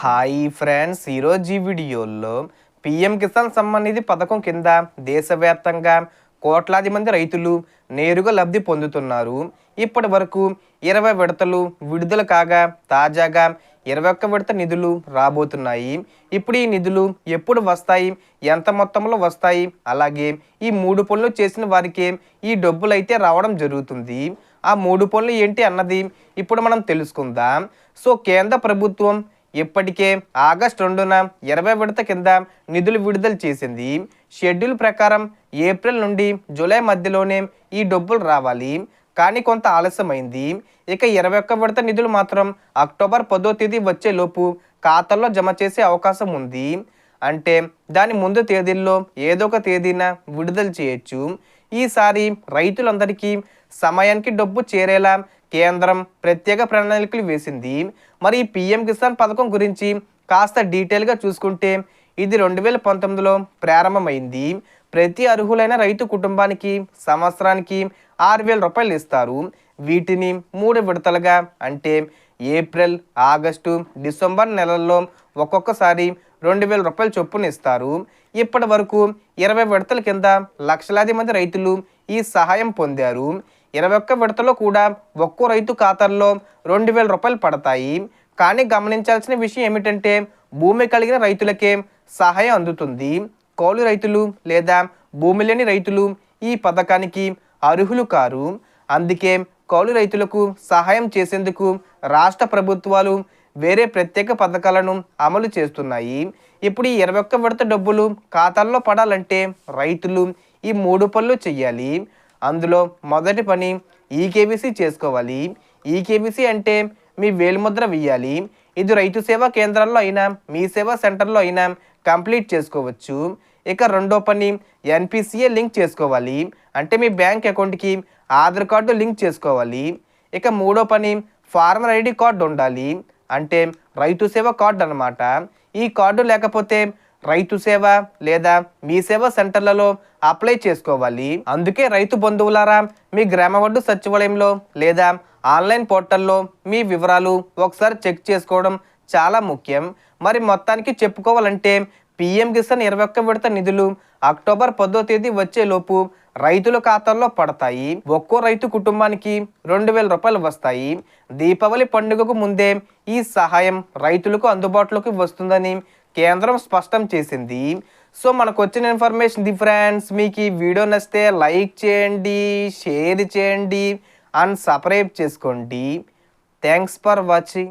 Hi friends ఈరోజు ఈ వీడియోలో పిఎం కిసాన్ సమ్మాన్ నిధి పథకం కింద దేశవ్యాప్తంగా కోట్లాది మంది రైతులు నేరుగా లబ్ధి పొందుతున్నారు. ఇప్పటి వరకు ఇరవై విడతలు విడుదల కాగా తాజాగా ఇరవై ఒక్క విడత నిధులు రాబోతున్నాయి. ఇప్పుడు ఈ నిధులు ఎప్పుడు వస్తాయి ఎంత మొత్తంలో వస్తాయి అలాగే ఈ మూడు పనులు చేసిన వారికి ఈ డబ్బులు అయితే రావడం జరుగుతుంది. ఆ మూడు పనులు ఏంటి అన్నది ఇప్పుడు మనం తెలుసుకుందాం. సో కేంద్ర ప్రభుత్వం ఇప్పటికే ఆగస్టు రెండున ఇరవై విడత కింద నిధులు విడుదల చేసింది. షెడ్యూల్ ప్రకారం ఏప్రిల్ నుండి జూలై మధ్యలోనే ఈ డబ్బులు రావాలి. కానీ కొంత ఆలస్యమైంది. ఇక ఇరవై ఒక్క విడత నిధులు మాత్రం అక్టోబర్ పదో తేదీ వచ్చేలోపు ఖాతాల్లో జమ చేసే అవకాశం ఉంది. అంటే దాని ముందు తేదీల్లో ఏదో ఒక తేదీన విడుదల చేయొచ్చు. ఈసారి రైతులందరికీ సమయానికి డబ్బు చేరేలా కేంద్రం ప్రత్యేక ప్రణాళికలు వేసింది. మరి ఈ పిఎం కిసాన్ పథకం గురించి కాస్త డీటెయిల్గా చూసుకుంటే ఇది రెండు వేల పంతొమ్మిదిలో ప్రారంభమైంది. ప్రతి అర్హులైన రైతు కుటుంబానికి సంవత్సరానికి ఆరు వేల రూపాయలు ఇస్తారు. వీటిని మూడు విడతలుగా అంటే ఏప్రిల్ ఆగస్టు డిసెంబర్ నెలల్లో ఒక్కొక్కసారి రెండు వేల రూపాయల చొప్పున ఇస్తారు. ఇప్పటి వరకు ఇరవై విడతల కింద లక్షలాది మంది రైతులు ఈ సహాయం పొందారు. ఇరవై ఒక్క విడతలో కూడా ఒక్కో రైతు ఖాతాల్లో రెండు వేల రూపాయలు పడతాయి. కానీ గమనించాల్సిన విషయం ఏమిటంటే భూమి కలిగిన రైతులకే సహాయం అందుతుంది. కౌలు రైతులు లేదా భూమి లేని రైతులు ఈ పథకానికి అర్హులు కారు. అందుకే కౌలు రైతులకు సహాయం చేసేందుకు రాష్ట్ర ప్రభుత్వాలు వేరే ప్రత్యేక పథకాలను అమలు చేస్తున్నాయి. ఇప్పుడు ఈ ఇరవై ఒక్క విడత డబ్బులు ఖాతాల్లో పడాలంటే రైతులు ఈ మూడు పనులు చెయ్యాలి. అందులో మొదటి పని ఈకేబీసీ చేసుకోవాలి. ఈకేబీసీ అంటే మీ వేలిముద్ర వేయాలి ఇది రైతు సేవా కేంద్రాల్లో అయినా మీ సేవా సెంటర్లో అయినా కంప్లీట్ చేసుకోవచ్చు. ఇక రెండో పని ఎన్పిసిఏ లింక్ చేసుకోవాలి. అంటే మీ బ్యాంక్ అకౌంట్కి ఆధార్ కార్డు లింక్ చేసుకోవాలి. ఇక మూడో పని ఫార్మర్ ఐడి కార్డు ఉండాలి. అంటే రైతు సేవ కార్డు అన్నమాట. ఈ కార్డు లేకపోతే రైతు సేవ లేదా మీ సేవ సెంటర్లలో అప్లై చేసుకోవాలి. అందుకే రైతు బంధువులారా మీ గ్రామ వడ్డు సచివాలయంలో లేదా ఆన్లైన్ పోర్టల్లో మీ వివరాలు ఒకసారి చెక్ చేసుకోవడం చాలా ముఖ్యం. మరి మొత్తానికి చెప్పుకోవాలంటే పిఎం కిసాన్ ఇరవై ఒక్క విడత నిధులు అక్టోబర్ పదో తేదీ వచ్చేలోపు రైతుల ఖాతాల్లో పడతాయి. ఒక్కో రైతు కుటుంబానికి రెండు వేల రూపాయలు వస్తాయి. దీపావళి పండుగకు ముందే ఈ సహాయం రైతులకు అందుబాటులోకి వస్తుందని కేంద్రం స్పష్టం చేసింది. సో మనకు వచ్చిన ఇన్ఫర్మేషన్ ది ఫ్రెండ్స్ మీకు ఈ వీడియో నచ్చితే లైక్ చేయండి షేర్ చేయండి అండ్ సబ్స్క్రైబ్ చేసుకోండి. Thanks for watching.